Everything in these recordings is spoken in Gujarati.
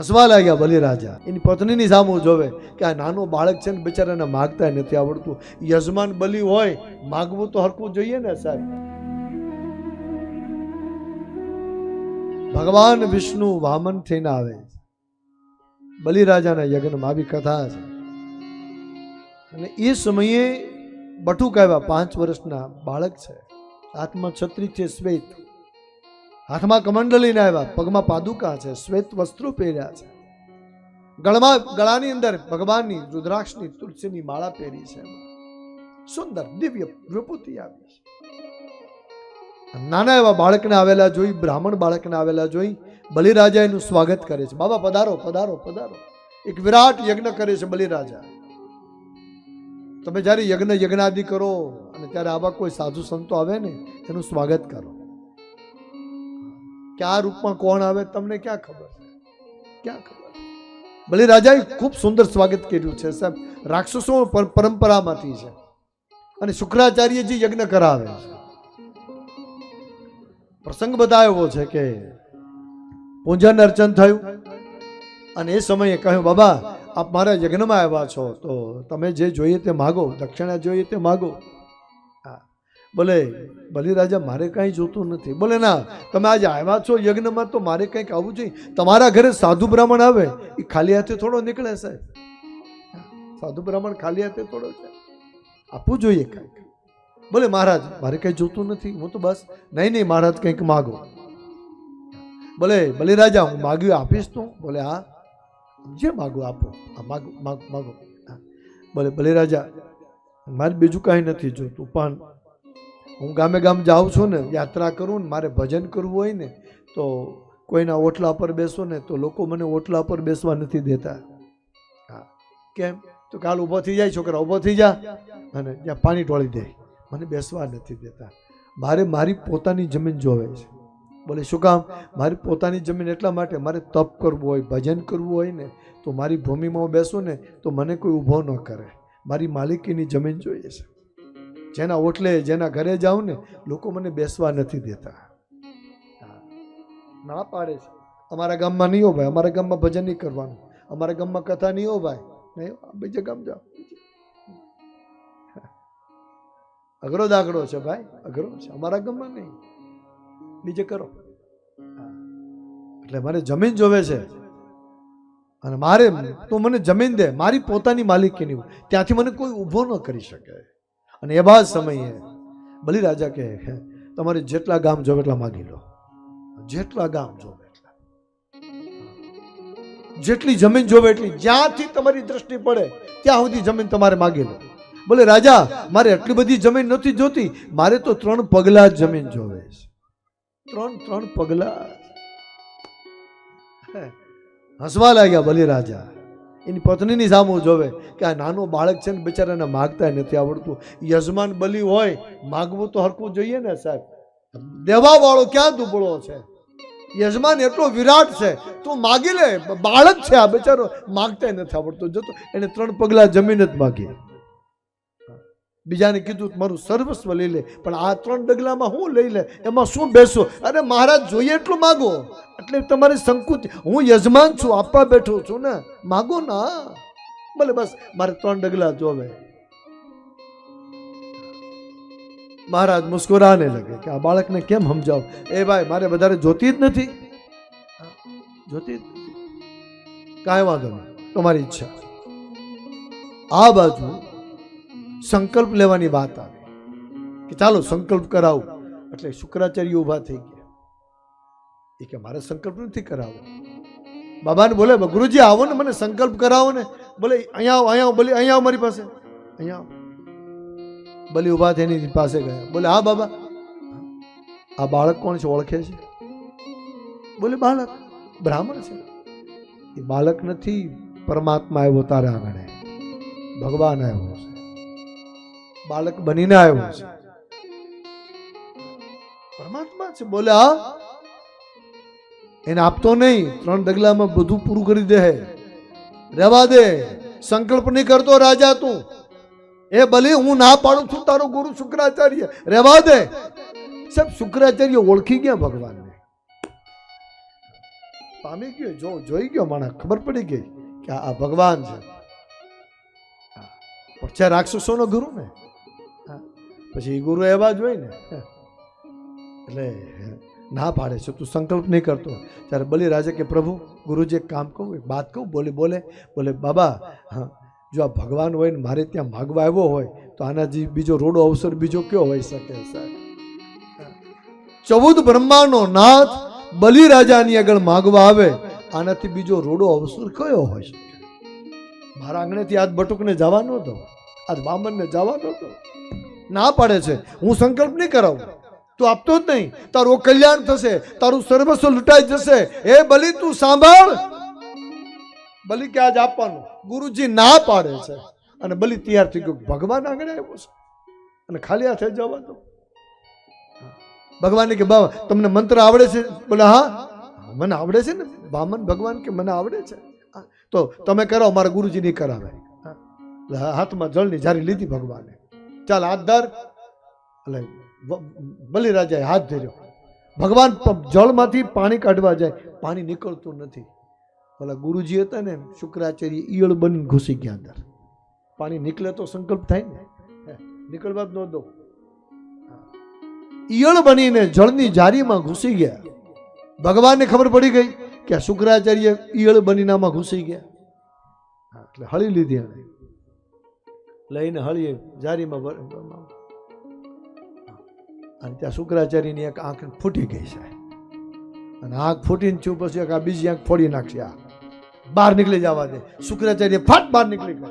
હસવા લાગ્યા બલિરાજા. એની પત્નીની સામે જોવે કે આ નાનો બાળક છે ને બિચારાને માગતા નથી આવડતું. યજમાન બલિ હોય, માગવું તો હરકવું જોઈએ ને સાહેબ. ભગવાન વિષ્ણુ વામન થઈને આવે બલિરાજાના યજ્ઞમાં આવી કથા છે. અને એ સમયે બટુક આવ્યા, પાંચ વર્ષના બાળક છે. હાથમાં છત્રી છે શ્વેત. હાથમાં કમંડલ લઈને આવ્યા. પગમાં પાદુકા છે, શ્વેત વસ્ત્રો પહેર્યા છે. ગળમાં, ગળાની અંદર ભગવાનની, રુદ્રાક્ષની, તુલસીની માળા પહેરી છે. સુંદર દિવ્ય વિભૂતિ આવી છે. નાના એવા બાળકને આવેલા જોઈ, બ્રાહ્મણ બાળકને આવેલા જોઈ બલિરાજા એનું સ્વાગત કરે છે. બાબા, પધારો પધારો પધારો. એક વિરાટ યજ્ઞ કરે છે બલિરાજા. તમે જ્યારે યજ્ઞ યજ્ઞાદિ કરો અને ત્યારે આવા કોઈ સાધુ સંતો આવે ને, એનું સ્વાગત કરો. કે આ રૂપમાં કોણ આવે તમને ક્યાં ખબર? ક્યાં ખબર? રાજાએ ખૂબ સુંદર સ્વાગત કર્યું છે સાહેબ. રાક્ષસો પર- પરંપરામાંથી છે. અને શુક્રાચાર્યજી યજ્ઞ કરાવે છે. પ્રસંગ બતાવ્યો છે કે પૂજન અર્ચન થયું અને એ સમયે કહ્યું, બાબા, આપ મારા યજ્ઞમાં આવ્યા છો, તો તમે જે જોઈએ તે માગો, દક્ષિણા જોઈએ તે માગો. બોલે, બલિરાજા, મારે કાંઈ જોતું નથી. બોલે, ના, તમે આજે આવ્યા છો યજ્ઞમાં તો મારે કંઈક આવવું જોઈએ. તમારા ઘરે સાધુ બ્રાહ્મણ આવે? એ ખાલી હાથે થોડો નીકળે સાહેબ સાધુ બ્રાહ્મણ ખાલી હાથે થોડો છે? આપવું જોઈએ કંઈક. બોલે, મહારાજ, મારે કંઈ જોતું નથી. હું તો બસ, નહીં નહીં, મહારાજ, કંઈક માગો. બોલે, બલિરાજા, હું માગ્યું આપીશ તું. બોલે, હા. જે માગો, આપો. માગો, માગ, માગો. બોલે, બલિરાજા, મારે બીજું કાંઈ નથી જોતું, પણ હું ગામે ગામ જાઉં છું ને, યાત્રા કરું ને, મારે ભજન કરવું હોય ને, તો કોઈના ઓટલા પર બેસો ને, તો લોકો મને ઓટલા પર બેસવા નથી દેતા. હા, કેમ? તો કાલ ઊભો થઈ જાય, છોકરા ઊભો થઈ જા, અને ત્યાં પાણી ટોળી દે. મને બેસવા નથી દેતા. મારે મારી પોતાની જમીન જોવે છે. બોલે, શું કામ? મારી પોતાની જમીન એટલા માટે મારે તપ કરવું હોય, ભજન કરવું હોય ને, તો મારી ભૂમિમાં હું બેસું ને, તો મને કોઈ ઊભો ન કરે. મારી માલિકીની જમીન જોઈએ છે. જેના ઓટલે જેના ઘરે જાઉં ને, લોકો મને બેસવા નથી દેતા. ના પાડે છે. અમારા ગામમાં નહીં હો ભાઈ, અમારા ગામમાં ભજન નહીં કરવાનું. અમારા ગામમાં કથા નહીં હો ભાઈ. નહીં બીજે ગામ જાઓ. અઘરો દાખલો છે ભાઈ, અઘરો છે. અમારા ગામમાં નહીં. બીજે કરો. એટલે મારે જમીન જોવે છે. અને મારે, તો મને જમીન દે, મારી પોતાની માલિકીની ત્યાંથી મને કોઈ ઊભો ન કરી શકે. અને એવા સમયે બલિરાજા કહે "હે, તમારે જેટલા ગામ જોવે એટલા માગી લો. જેટલા ગામ જોવે એટલા. જેટલી જમીન જોવે એટલી જ્યાંથી તમારી દ્રષ્ટિ પડે ત્યાં સુધી જમીન તમારે માગી લો. બોલે રાજા મારે એટલી બધી જમીન નથી જોતી. મારે તો ત્રણ પગલા જમીન જોવે છે. ત્રણ ત્રણ પગલા. હસવા લાગ્યા બલિરાજા. એની પત્નીની સામું જોવે કે આ નાનો બાળક છે ને બિચારાને માગતા નથી આવડતું. યજમાન બલી હોય, માગવું તો હરકવું જોઈએ ને સાહેબ. દેવા વાળો ક્યાં દુબળો છે? યજમાન એટલો વિરાટ છે, તું માગી લે. બાળક છે આ બિચારો માગતા નથી આવડતું. જતો એને ત્રણ પગલા જમીન જ માગી. બીજાને કીધું, મારું સર્વસ્વ લઈ લે, પણ આ ત્રણ ડગલામાં હું લઈ લે? એમાં શું બેસો? અરે મહારાજ, જોઈએ એટલું માગો. એટલે તમારી સંકુચિત હું યજમાન છું, આપવા બેઠો છું ને? માગો ના. ભલે બસ, મારે ત્રણ ડગલા જોવે મહારાજ મુસ્કુરાને લગે કે આ બાળકને કેમ સમજાવ? એ ભાઈ, મારે વધારે જોતી જ નથી. જોતી જ કાંઈ વાંધો નહીં, તમારી ઈચ્છા. આ બાજુ સંકલ્પ લેવાની વાત આવી. કે ચાલો સંકલ્પ કરાવું. એટલે શુક્રાચાર્ય ઊભા થઈ ગયા. એ કે મારે સંકલ્પ નથી કરાવવો. બાબાને બોલે ગુરુજી આવો ને, મને સંકલ્પ કરાવો ને. બોલે, અહીંયા આવો અહીંયા આવો. બોલે, અહીંયા આવો મારી પાસે. અહીંયા આવો. બલી, ઊભા થઈને પાસે ગયા. બોલે, હા, બાબા. આ બાળક કોણ છે? ઓળખે છે? બોલે, બાળક. બ્રાહ્મણ છે. એ બાળક નથી. પરમાત્મા આવ્યો તારા આંગણે. ભગવાન આવ્યો છે. બાળક બનીને આવ્યો છે. પરમાત્મા છે બોલ્યા એને આપતો નહીં, ત્રણ ડગલામાં બધું પૂરું કરી દે. રહેવા દે, સંકલ્પ નહીં કરતો રાજા તું. એ ભલે હું ના પાડું છું, તારો ગુરુ શુક્રાચાર્ય. રહેવા દે. સાહેબ, શુક્રાચાર્ય ઓળખી ગયા ભગવાનને. પામી ગયો, જો, જોઈ ગયો માણસ, ખબર પડી ગઈ કે આ ભગવાન છે. પણ છે રાક્ષસોનો ગુરુ ને. પછી ગુરુ એવા જ હોય ને. એટલે ના પાડે છે તું સંકલ્પ નહીં કરતો. ત્યારે બલિરાજે કે પ્રભુ, ગુરુજી એક કામ કહું, એક વાત કહું, બોલે બોલે બોલે, બાબા, હા, જો આ ભગવાન હોય ને, મારે ત્યાં માગવા આવ્યો હોય, તો આનાથી બીજો રોડો અવસર બીજો કયો હોઈ શકે, સાહેબ? ચૌદ બ્રહ્માનો નાથ બલિરાજાની આગળ માગવા આવે, આનાથી બીજો રોડો અવસર કયો હોય શકે? મારા આંગણેથી આજ બટુકને જવાનો હતો, આજ વામનને જવાનો નહોતો ના પાડે છે. હું સંકલ્પ નહીં કરાવું. તું આપતો જ નહીં. તારું કલ્યાણ થશે. તારું સર્વસ્વ લૂંટાઈ જશે. એ બલિ, તું સાંભળ. બલિ કે આજ આપવાનું. ગુરુજી ના પાડે છે. અને બલિ તૈયાર થઈ ગયો. ભગવાન આંગણે આવ્યો છે. અને ખાલી હાથે જવા દો. ભગવાન કે બાબા તમને મંત્ર આવડે છે? બોલે, હા. મને આવડે છે ને? બામન ભગવાન કે, મને આવડે છે? તો તમે કરો મારા ગુરુજી નહીં કરાવે. હાથમાં જળની જારી લીધી ભગવાને. ચાલ હાથ ધર. એટલે બલિરાજાએ હાથ ધર્યો. ભગવાન જળમાંથી પાણી કાઢવા જાય, પાણી નીકળતું નથી. ઓલા ગુરુજી હતા ને, શુક્રાચાર્ય ઈયળ બની ઘૂસી ગયા અંદર. પાણી નીકળે તો સંકલ્પ થાય ને? નીકળવા જ ન દો. ઈયળ બનીને જળની જારીમાં ઘૂસી ગયા. ભગવાનને ખબર પડી ગઈ કે શુક્રાચાર્ય ઈયળ બનીનામાં ઘૂસી ગયા. એટલે હળી લીધી એને લઈને હળીએ, જારીમાં અને ત્યાં શુક્રાચાર્યની એક આંખ ફૂટી ગઈ છે અને આંખ ફૂટીને છું પછી એક આ બીજી આંખ ફોડી નાખશે આ. બહાર નીકળી જવા દે. શુક્રાચાર્ય ફાટ બહાર નીકળી ગયો.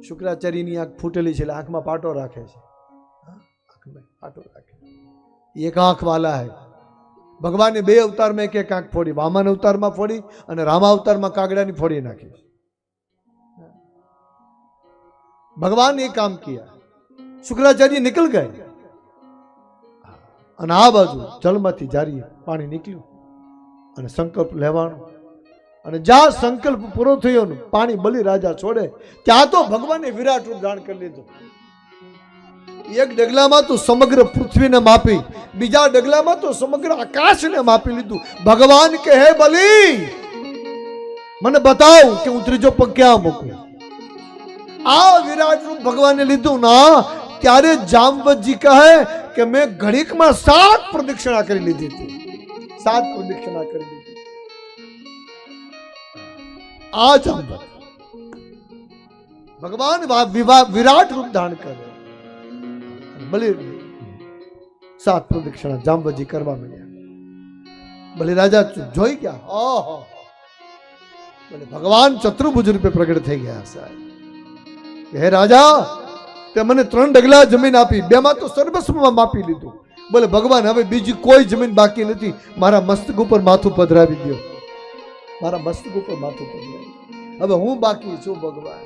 શુક્રાચાર્યની આંખ ફૂટેલી છે એટલે આંખમાં પાટો રાખે છે. આંખમાં પાટો રાખે. એક આંખ વાલા હે. ભગવાને બે અવતારમાં એક એક આંખ ફોડી. વામન અવતારમાં ફોડી અને રામા અવતારમાં કાગડાની ફોડી નાખી. भगवान ने काम किया શુક્રાચાર્ય નિકલ ગયે અને આ બાજુ જળમાંથી જારી પાણી નીકળ્યું અને સંકલ્પ લેવાનો અને જ્યાં સંકલ્પ પૂરો થયો ને પાણી બલિ રાજા છોડે ત્યાં તો ભગવાને વિરાટ રૂપ ધારણ કરી લીધું એક ડગલામાં તો સમગ્ર પૃથ્વીને માપી બીજા ડગલામાં તો સમગ્ર આકાશને માપી લીધું ભગવાન કે હે બલી મને બતાવ કે હું ત્રીજો પગ ક્યાં મૂકું આ વિરાટ રૂપ ભગવાને લીધું ના ત્યારે જામવતજી કહે કે મેં ઘડીકમાં સાત પ્રદક્ષિણા કરી લીધી હતી સાત પ્રદક્ષિણા કરી લીધી આ જામવત ભગવાન વા- વિવા- વિરાટ રૂપ ધારણ કરે બલિ સાત પ્રદક્ષિણા જામવતજી કરવા માંડ્યા બલિ રાજા જોઈ ગયા ઓહો બોલે ભગવાન ચતુર્ભુજ રૂપે પ્રગટ થઈ ગયા સાહેબ કે હે રાજા, તે મને ત્રણ ડગલા જમીન આપી, બેમાં તો સર્વસ્વમાં માપી લીધું. બોલે, ભગવાન, હવે બીજી કોઈ જમીન બાકી નથી. મારા મસ્તક ઉપર માથું પધરાવી દો મારા મસ્તક ઉપર માથું પધરાવી હવે હું બાકી છું, ભગવાન.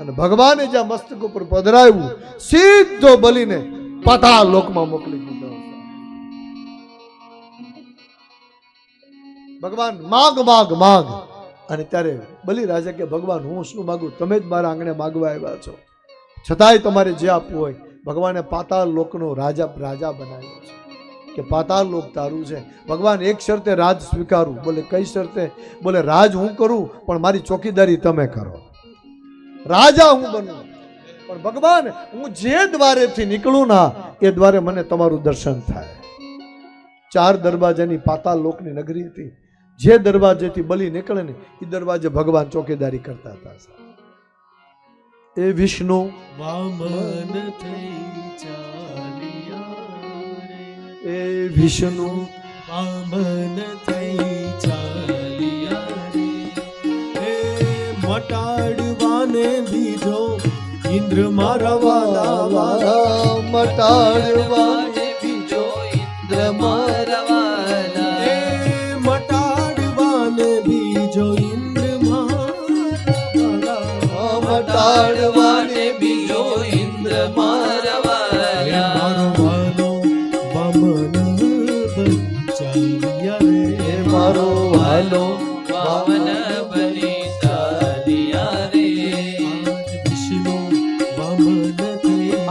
અને ભગવાને જ્યાં મસ્તક ઉપર પધરાવ્યું, સીધો બલીને પાતાળ લોકમાં મોકલી દીધો. ભગવાન, માગ માગ માગ. અને ત્યારે બલી રાજા કે, ભગવાન, હું શું માગું? તમે જ મારા આંગણે માગવા આવ્યા છો. છતાંય તમારે જે આપવું હોય, ભગવાને પાતાળ લોકનો રાજા રાજા બનાવ્યો છે. કે પાતાળ લોક તારું છે. ભગવાન, એક શરતે રાજ સ્વીકારું. બોલે, કઈ શરતે? બોલે, રાજ હું કરું, પણ મારી ચોકીદારી તમે કરો. રાજા હું બનું. પણ ભગવાન, હું જે દ્વારેથી નીકળું ના, એ દ્વારે મને તમારું દર્શન થાય. ચાર દરવાજાની પાતાળ લોકની નગરી હતી. જે દરવાજેથી બલી નીકળે ને એ દરવાજે ભગવાન ચોકીદારી કરતા હતા એ વિષ્ણુ એ વિષ્ણુ વામન થઈ ચાલિયા રે. મટાડવાને બીજો ઇન્દ્ર મારા વાલા મટાડવા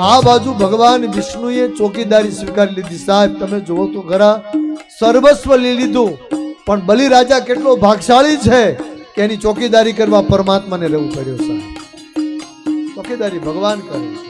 આ બાજુ ભગવાન વિષ્ણુએ ચોકીદારી સ્વીકારી લીધી. સાહેબ, તમે જુઓ તો ખરા સર્વસ્વ લઈ લીધું. પણ બલિરાજા કેટલો ભાગશાળી છે કે એની ચોકીદારી કરવા પરમાત્માને રહેવું પડ્યું, સાહેબ. ચોકીદારી ભગવાન કરે છે.